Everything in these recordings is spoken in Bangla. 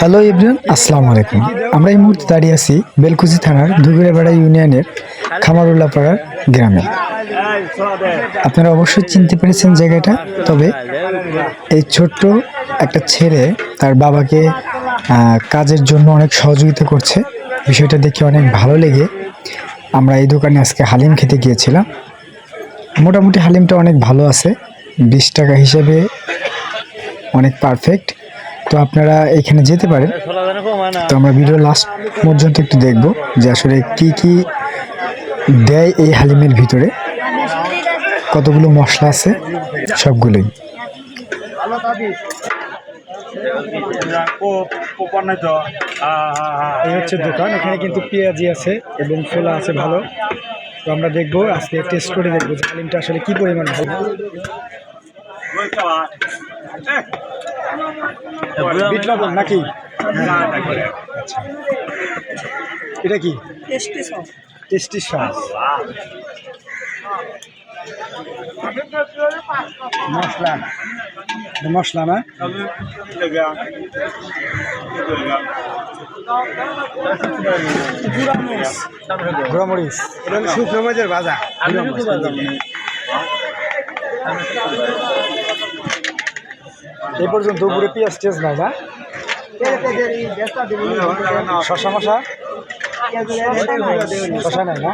হ্যালো ইব্রান আসসালামু আলাইকুম। আমরা এই মুহূর্তে দাঁড়িয়ে আছি বেলকুচি থানার ধুগুড়াপাড়া ইউনিয়নের খামারুল্লাপাড়ার গ্রামে। আপনারা অবশ্যই চিনতে পেরেছেন জায়গাটা, তবে এই ছোট্ট একটা ছেলে তার বাবাকে কাজের জন্য অনেক সহযোগিতা করছে। বিষয়টা দেখে অনেক ভালো লেগে। আমরা এই দোকানে আজকে হালিম খেতে গিয়েছিলাম। মোটামুটি হালিমটা অনেক ভালো আছে, বিশ টাকা হিসেবে অনেক পারফেক্ট তো আপনারা এখানে যেতে পারেন। তো আমরা ভিডিও লাস্ট পর্যন্ত একটু দেখব যে আসলে কি কি দেয় এই হালিমের ভিতরে। কতগুলো মশলা আছে, সবগুলোই। এই হচ্ছে দোকান, এখানে কিন্তু পেঁয়াজি আছে এবং ছোলা আছে ভালো। তো আমরা দেখব, আজকে টেস্ট করে দেখব যে হালিমটা আসলে কি পরিমাণ ভালো। বিট লবণ নাকি? আচ্ছা এটা কি? Tasty sauce. মশলা। মশলা না? গোড়ামরিচ। শুকনো মাছের ভাজা। এই পর্যন্ত উপরে পেঁয়াজ টেজ নাই না? শশা মশা? শশা নাই না?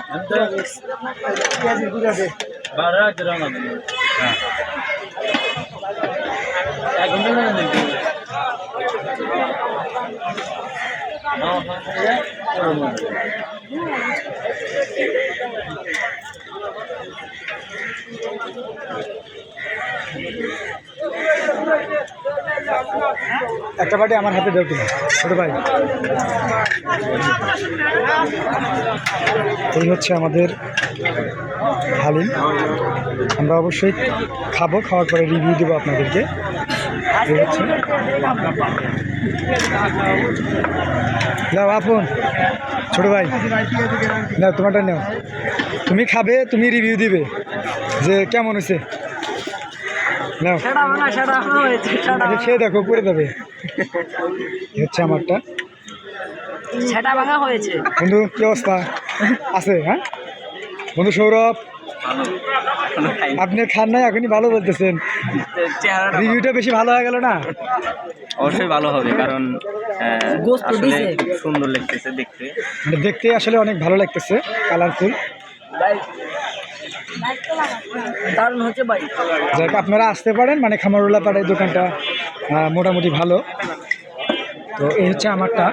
একটা বাটি আমার হাতে দেও তুমি। ছোট ভাই। এই হচ্ছে আমাদের হালিম। আমরা অবশ্যই খাব খাওয়ার পরে রিভিউ দেবো আপনাদেরকে। এই হচ্ছে। নাও আপন ছোটো ভাই। নাও তোমারটা নাও। তুমি খাবে তুমি রিভিউ দিবে। যে কেমন হয়েছে? নাও। খেয়ে দেখো করে দেবে। হচ্ছে আমারটা। সেটা ভাঙা হয়েছে। বন্ধু কি অবস্থা? আছে হ্যাঁ? বন্ধু সৌরভ? আপনি খান নাই এখনই ভালো বলতেছেন। চেহারাটা রিভিউটা বেশি ভালো হয়ে গেল না? অবশ্যই ভালো হবে কারণ আসলে সুন্দর লাগতেছে দেখতে। মানে দেখতে আসলে অনেক ভালো লাগতেছে কালারফুল দারুণ হচ্ছে যাক আপনারা আসতে পারেন মানে খামারুল্লা পাড়ায় দোকানটা। মোটামুটি ভালো। তো এই হচ্ছে আমারটা।